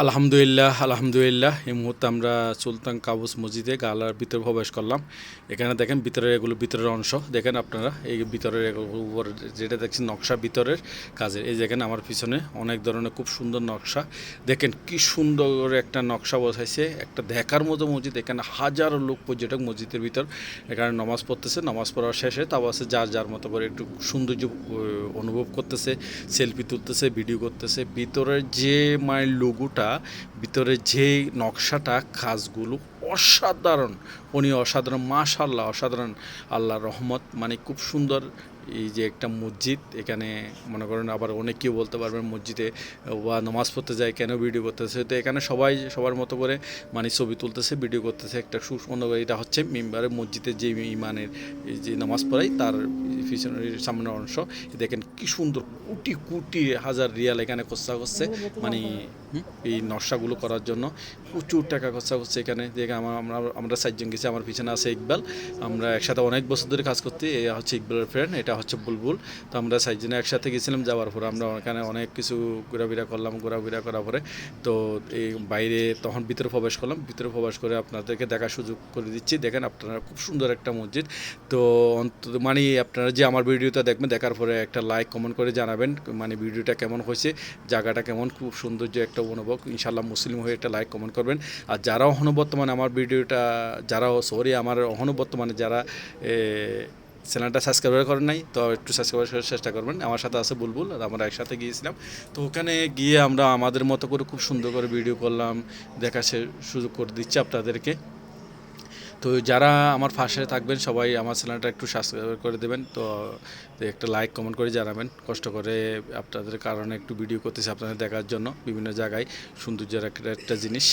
আলহামদুলিল্লাহ আলহামদুলিল্লাহ। এই মুহূর্তে আমরা সুলতান কাবুস মসজিদে গালার ভিতরে প্রবেশ করলাম। এখানে দেখেন ভিতরের এগুলো ভিতরের অংশ। দেখেন আপনারা, এই ভিতরের উপর যেটা দেখছেন নকশা ভিতরের কাজের। এই দেখেন আমার পিছনে অনেক ধরনের খুব সুন্দর নকশা। দেখেন কি সুন্দর একটা নকশা বসাইছে। একটা দেখার মতো মসজিদ। এখানে হাজারো লোক পর্যটক মসজিদের ভিতর এখানে নামাজ পড়তেছে। নামাজ পড়ার শেষে তাও আছে যার যার মতো করে একটু সৌন্দর্য অনুভব করতেছে, সেলফি তুলতেছে, ভিডিও করতেছে। ভিতরের যে মায়ের লোগোটা ভিতরে যে নকশাটা কাজগুলো অসাধারণ। উনি অসাধারণ মাশাল্লাহ অসাধারণ আল্লাহ রহমত। মানে খুব সুন্দর এই যে একটা মসজিদ, এখানে মনে করেন আবার অনেক কেউ বলতে পারবেন মসজিদে বা নামাজ পড়তে যায় কেন, ভিডিও করতেছে। তো এখানে সবাই সবার মতো করে মানে ছবি তুলতেছে, ভিডিও করতেছে। একটা সুসুন্দর এটা হচ্ছে মেম্বারের মসজিদে যে ইমানের যে নামাজ পড়াই তার পিছনের সামনের অংশ। দেখেন কি সুন্দর, কোটি কোটি হাজার রিয়াল এখানে খরচা করছে। মানে এই নকশাগুলো করার জন্য প্রচুর টাকা খরচা করছে এখানে। দেখে আমার আমরা আমরা চারজন গেছি আমার পিছনে আছে ইকবাল। আমরা একসাথে অনেক বছর ধরে কাজ করতে এ হচ্ছে ইকবালের ফ্রেন্ড এটা হচ্ছে বুলবুল। তো আমরা সাইজনে একসাথে গেছিলাম যাওয়ার পরে, আমরা ওখানে অনেক কিছু ঘোরাফেরা করলাম, ঘোরাফেরা করার পরে। তো এই বাইরে তখন ভিতরে প্রবেশ করলাম, ভিতরে প্রবেশ করে আপনাদেরকে দেখার সুযোগ করে দিচ্ছি। দেখেন আপনারা খুব সুন্দর একটা মসজিদ। তো অন্তত মানে আপনারা যে আমার ভিডিওটা দেখবেন, দেখার পরে একটা লাইক কমেন্ট করে জানাবেন মানে ভিডিওটা কেমন হয়েছে, জায়গাটা কেমন, খুব সৌন্দর্য একটা অনুভব। ইনশাল্লাহ মুসলিম হয়ে একটা লাইক কমেন্ট করবেন। আর যারা এখনও বর্তমানে আমার ভিডিওটা, যারা সরি, আমার অহনু বর্তমানে যারা চ্যানেলটা সাবস্ক্রাইব করেন নাই, তো একটু সাবস্ক্রাইব করার চেষ্টা করবেন। আমার সাথে আছে বুলবুল, আর আমরা একসাথে গিয়েছিলাম। তো ওখানে গিয়ে আমরা আমাদের মতো করে খুব সুন্দর করে ভিডিও করলাম দেখা সুযোগ করে দিচ্ছে আপনাদেরকে। তো যারা আমার ফাঁসে থাকবেন, সবাই আমার চ্যানেলটা একটু সাবস্ক্রাইব করে দেবেন। তো একটা লাইক কমেন্ট করে জানাবেন। কষ্ট করে আপনাদের কারণে একটু ভিডিও করতেছি আপনাদের দেখার জন্য বিভিন্ন জায়গায়। সৌন্দর্যের একটা একটা জিনিস।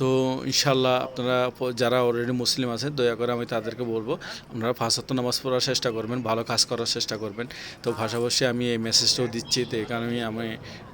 তো ইনশাল্লাহ আপনারা, যারা অলরেডি মুসলিম আছেন, দয়া করে আমি তাদেরকে বলব, আপনারা ফাঁসাত্ম নামাজ পড়ার চেষ্টা করবেন, ভালো কাজ করার চেষ্টা করবেন। তো পাশাপাশি আমি এই মেসেজটাও দিচ্ছি তো এখানে আমি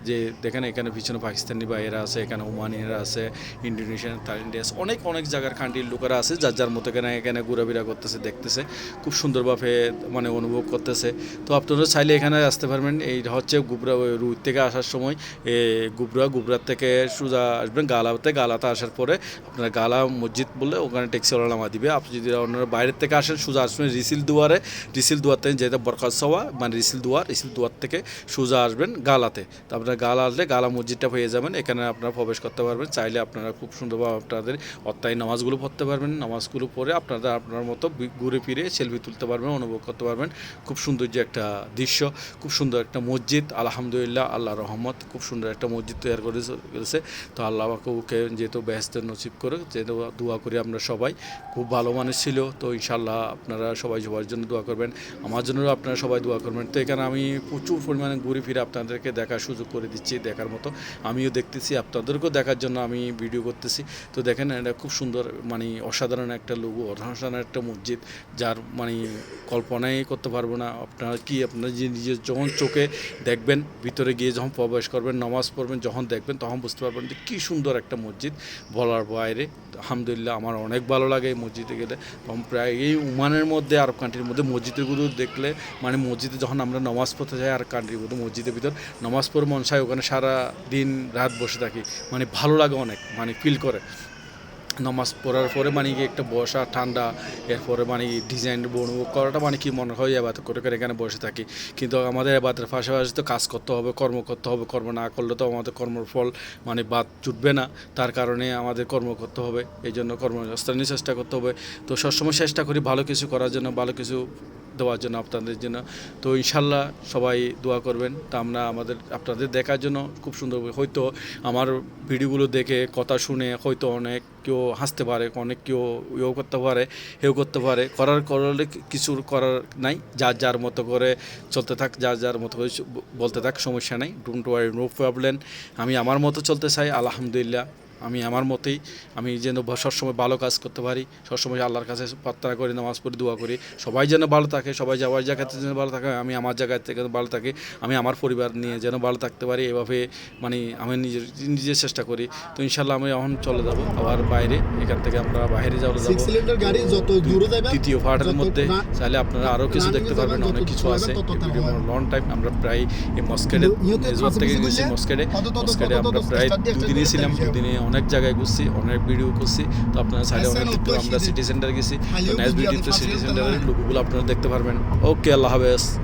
যে, দেখেন এখানে পিছনে পাকিস্তানি ভাইয়েরা আছে, এখানে ওমানিরা আছে ইন্ডোনেশিয়ান থাইল্যান্ডিয়াস অনেক অনেক জায়গার কান্ট্রির লোকেরা আছে, যার যার মতো এখানে এখানে ঘোরাফেরা করতেছে দেখতেছে। খুব সুন্দরভাবে মানে অনুভব করতেছে। তো আপনারা চাইলে এখানে আসতে পারবেন। এই হচ্ছে গুবরা রুই থেকে আসার সময়। এ, গুবরা গুবরার থেকে সোজা আসবেন। গালাতে গালাতে আসার পরে আপনার গালা মসজিদ বললে ওখানে ট্যাক্সিওয়ালা নামা দিবে। আপনি যদি আপনারা বাইরের থেকে আসেন সোজা আসবেন রিসিল দুয়ারে। রিসিল দুয়ার থেকে যেটা সওয়া মানে রিসিল দুয়ার রিসিল দুয়ার থেকে সোজা আসবেন গালাতে। তো আপনারা গালা আসলে গালা মসজিদটা পেয়ে যাবেন। এখানে আপনারা প্রবেশ করতে পারবেন। চাইলে আপনারা খুব সুন্দরভাবে আপনাদের অত্যায় নামাজগুলো পড়তে পারবেন। নামাজগুলো পড়ে আপনারা আপনার মতো ঘুরে ফিরে সেলফি তুলতে পারবেন, অনুভব করতে পারবেন। খুব সুন্দর যে একটা দৃশ্য, খুব সুন্দর একটা মসজিদ, আলহামদুলিল্লাহ আল্লাহ রহমত, খুব সুন্দর একটা মসজিদ তৈরি করে করেছে। তো আল্লাহ ওকে যেহেতু ব্যস্তের নসিব করে, যেহেতু দোয়া করি আমরা সবাই, খুব ভালো মানুষ ছিল, তো ইনশাল্লাহ আপনারা সবাই সবার জন্য দোয়া করবেন। আমার জন্য আপনারা সবাই দোয়া করবেন। তো এখানে আমি প্রচুর পরিমাণে ঘুরে ফিরে আপনাদেরকে দেখার সুযোগ করে দিচ্ছি দেখার মতো। আমিও দেখতেছি, আপনাদেরকেও দেখার জন্য আমি ভিডিও করতেছি। তো দেখেন, এটা খুব সুন্দর মানে অসাধারণ একটা লোগো অসাধারণ একটা মসজিদ, যার মানে কল্পনাই করতে পারব না। আপনারা কি আপনারা যে নিজের যখন চোখে দেখবেন, ভিতরে গিয়ে যখন প্রবেশ করবেন, নামাজ পড়বেন, যখন দেখবেন, তখন বুঝতে পারবেন যে কী সুন্দর একটা মসজিদ বলার বাইরে। আলহামদুলিল্লাহ, আমার অনেক ভালো লাগে এই মসজিদে গেলে। এবং প্রায় এই উমানের মধ্যে আরব কান্ট্রির মধ্যে মসজিদগুলো দেখলে মানে মসজিদে যখন আমরা নামাজ পড়তে যাই আর কান্ট্রির মধ্যে মসজিদের ভিতর, নামাজ পড়ে মন চায় ওখানে সারা দিন রাত বসে থাকি। মানে ভালো লাগে অনেক মানে ফিল করে। নামাজ পড়ার পরে মানে কি একটা বসা, ঠান্ডা, এরপরে মানে ডিজাইন বনবো, করাটা মানে কি মনে হয় এবার করে করে এখানে বসে থাকি। কিন্তু আমাদের এবারের পাশাপাশি তো কাজ করতে হবে, কর্ম করতে হবে, কর্ম না করলে তো আমাদের কর্মর ফল মানে বাদ জুটবে না। তার কারণে আমাদের কর্ম করতে হবে এই জন্য কর্মস্থানে চেষ্টা করতে হবে। তো সবসময় চেষ্টা করি ভালো কিছু করার জন্য, ভালো কিছু দেওয়ার জন্য আপনাদের জন্য। তো ইনশাল্লাহ সবাই দোয়া করবেন। তা আমরা আমাদের, আপনাদের দেখার জন্য খুব সুন্দর হয়তো আমার ভিডিওগুলো দেখে, কথা শুনে হয়তো অনেক কেউ হাসতে পারে, অনেক কেউ ইয়েও করতে পারে, হেও করতে পারে। করার করলে কিছু করার নাই। যার যার মতো করে চলতে থাক, যার যার মতো করে বলতে থাক, সমস্যা নাই। ডোন্ট ওয়ারি নো প্রবলেম আমি আমার মতো চলতে চাই, আলহামদুলিল্লাহ। আমি আমার মতেই আমি যেন সবসময় ভালো কাজ করতে পারি সবসময় আল্লাহর কাছে প্রার্থনা করি নামাজ পড়ি দোয়া করি। সবাই যেন ভালো থাকে সবাই যাওয়ার জায়গাতে যেন ভালো থাকে আমি আমার জায়গা থেকে ভালো থাকি আমি আমার পরিবার নিয়ে যেন ভালো থাকতে পারি এভাবে মানে আমি নিজের নিজের চেষ্টা করি। তো ইনশাল্লাহ আমি এখন চলে যাব আবার বাইরে এখান থেকে আমরা বাইরে যাওয়া যাব। গাড়ি যত দূরে তৃতীয় পার্টের মধ্যে চাইলে আপনারা আরও কিছু দেখতে পারবেন অনেক কিছু আছে। লং টাইম আমরা প্রায় এই মস্কেটে থেকে গেছি গেলে মস্কেটে। মস্কেটে আমরা প্রায় করে ছিলাম। দুদিনে অনেক জায়গায় ঘুরছি অনেক ভিডিও করছি। তো আপনারা সাইডে অনেক দেখতে আমরা সিটি- সেন্টার গেছি। তো নেক্সট ভিডিওতে সিটি সেন্টারের লোকগুলো আপনারা দেখতে পারবেন। ওকে আল্লাহ হাফেজ।